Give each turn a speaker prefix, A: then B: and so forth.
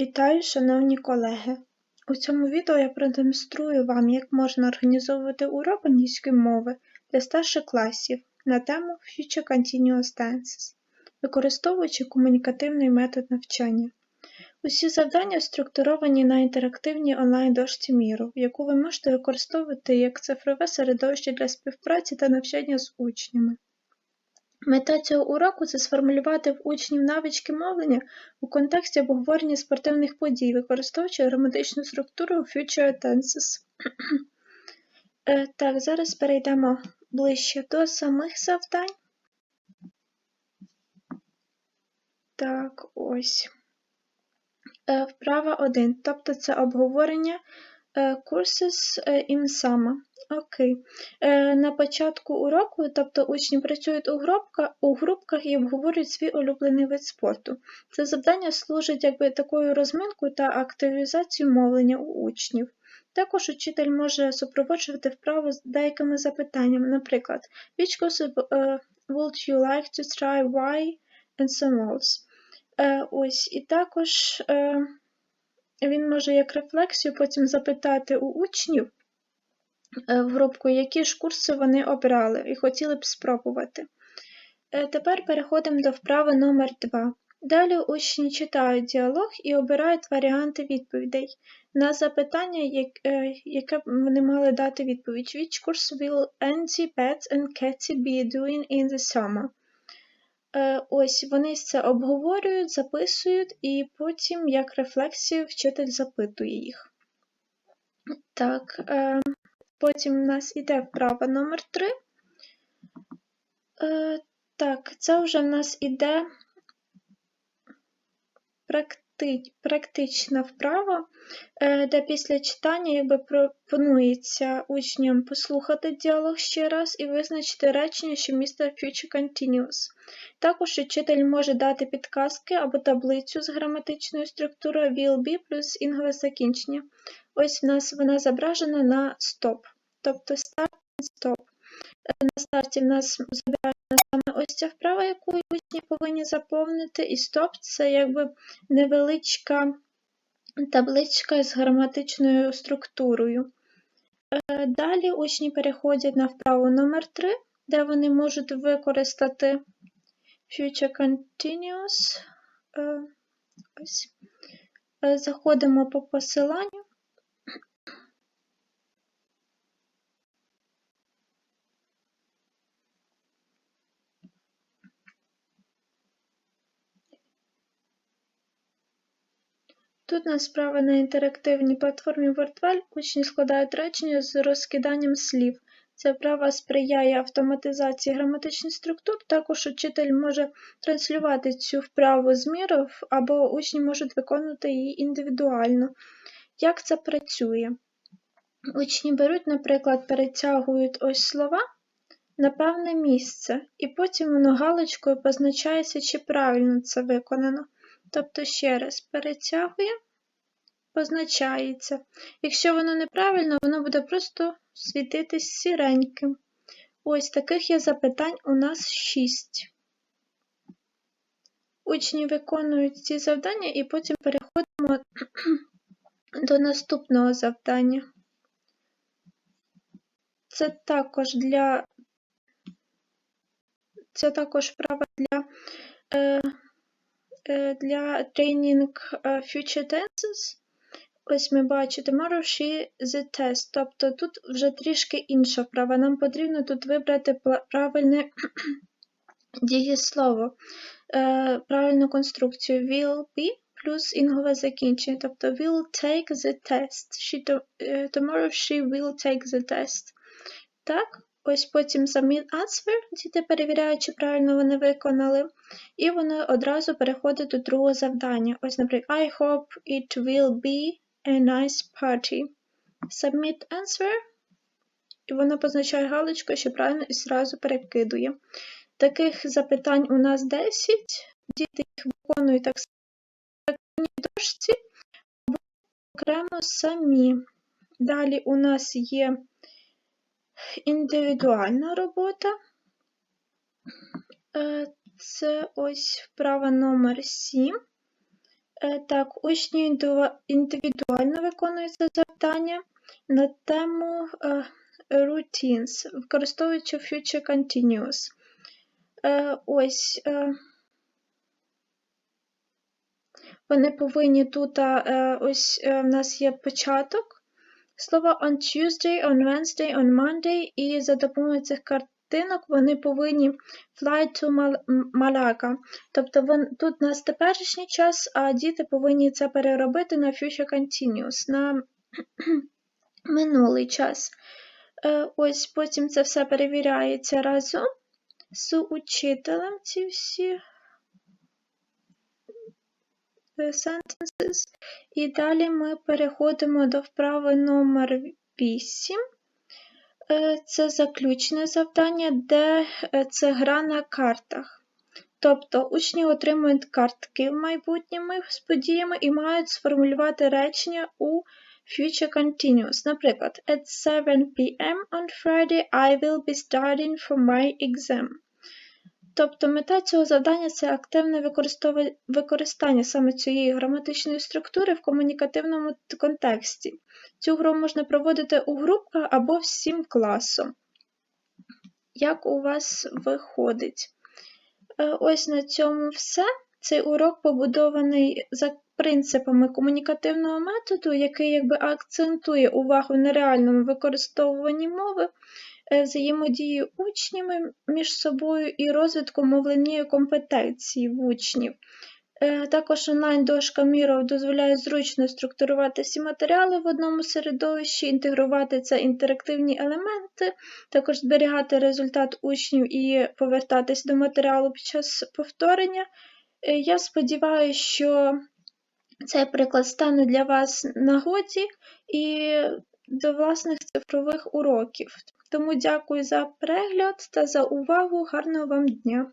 A: Вітаю, шановні колеги! У цьому відео я продемонструю вам, як можна організовувати урок англійської мови для старших класів на тему Future Continuous Tenses, використовуючи комунікативний метод навчання. Усі завдання структуровані на інтерактивній онлайн-дошці Міру, яку ви можете використовувати як цифрове середовище для співпраці та навчання з учнями. Мета цього уроку це сформулювати в учнів навички мовлення у контексті обговорення спортивних подій, використовуючи граматичну структуру Future Tenses. Е, Так, зараз перейдемо ближче до самих завдань. Так, ось. Е, Вправа 1. Тобто це обговорення е, courses е, in summer. Окей. Е, На початку уроку, тобто учні працюють у групках, у групках і обговорюють свій улюблений вид спорту. Це завдання служить якби такою розминкою та активізацією мовлення у учнів. Також учитель може супроводжувати вправу з деякими запитаннями, наприклад, which course е, would you like to try, why, and some else. Е, Ось, і також е, він може як рефлексію потім запитати у учнів групку, які ж курси вони обрали і хотіли б спробувати. Е, Тепер переходимо до вправи номер 2. Далі учні читають діалог і обирають варіанти відповідей на запитання, е, яке вони мали дати відповідь. Which course will Andy, Beth and Katie be doing in the summer? Е, Ось вони це обговорюють, записують, і потім, як рефлексію, вчитель запитує їх. Так, е, потім у нас іде вправа номер 3. Е, так, це вже в нас іде практи, практична вправа, е, де після читання якби пропонується учням послухати діалог ще раз і визначити речення, що містить future continuous. Також учитель може дати підказки або таблицю з граматичною структурою will be плюс інгове закінчення. Ось в нас вона зображена на стоп, тобто start and stop. Е, На старті в нас зображена саме ось ця вправа, яку учні повинні заповнити, і стоп це якби невеличка табличка з граматичною структурою. Е, Далі учні переходять на вправу номер 3, де вони можуть використати Future Continuous. Е, Ось. Заходимо по посиланню. Тут у нас справа на інтерактивній платформі WordWall. Учні складають речення з розкиданням слів. Ця вправа сприяє автоматизації граматичних структур. Також учитель може транслювати цю вправу з міров, або учні можуть виконувати її індивідуально. Як це працює? Учні беруть, наприклад, перетягують ось слова на певне місце, і потім воно галочкою позначається, чи правильно це виконано. Тобто ще раз перетягує, позначається. Якщо воно неправильно, воно буде просто світитись сіреньким. Ось таких є запитань у нас 6. Учні виконують ці завдання і потім переходимо до наступного завдання. Це також для це також вправа для, е, для тренінг е, Future Tenses. Ось ми бачимо tomorrow she the test. Тобто тут вже трішки інша вправа. Нам потрібно тут вибрати правильне дієслово, е, правильну конструкцію will be плюс інгове закінчення. Тобто will take the test. She е, tomorrow she will take the test. Так, ось потім submit answer. Діти перевіряють, чи правильно вони виконали. І воно одразу переходить до другого завдання. Ось, наприклад, I hope it will be a nice party. Submit answer. І воно позначає галочку, що правильно і зразу перекидує. Таких запитань у нас 10. Діти їх виконують так само в дошці або окремо самі. Далі у нас є індивідуальна робота. Е, Це ось вправа номер 7. Е, Так, учні індивідуально виконуються завдання на тему е, routines, використовуючи future continuous. Ось вони повинні тут, ось в нас є початок. Слова on Tuesday, on Wednesday, on Monday, і за допомогою цих картинок вони повинні fly to Mal- М- Malaga. Тобто тут у нас теперішній час, а діти повинні це переробити на future continuous, на минулий час. Е, ось потім це все перевіряється разом з учителем, ці всі sentences. І далі ми переходимо до вправи номер 8. Е, Це заключне завдання, де е, це гра на картах. Тобто учні отримують картки в майбутньому з подіями і мають сформулювати речення у future continuous. Наприклад, at 7 p.m. on Friday I will be studying for my exam. Тобто мета цього завдання це активне використання саме цієї граматичної структури в комунікативному контексті. Цю гру можна проводити у групах або всім класом. Як у вас виходить? Е, Ось на цьому все. Цей урок побудований за принципами комунікативного методу, який якби акцентує увагу на реальному використовуванні мови, взаємодії учнями між собою і розвитку мовленнєвої компетенції в учнів. Е, Також онлайн-дошка Miro дозволяє зручно структурувати всі матеріали в одному середовищі, інтегрувати це інтерактивні елементи, також зберігати результат учнів і повертатись до матеріалу під час повторення. Е, Я сподіваюся, що цей приклад стане для вас нагоді і до власних цифрових уроків. Тому дякую за перегляд та за увагу. Гарного вам дня!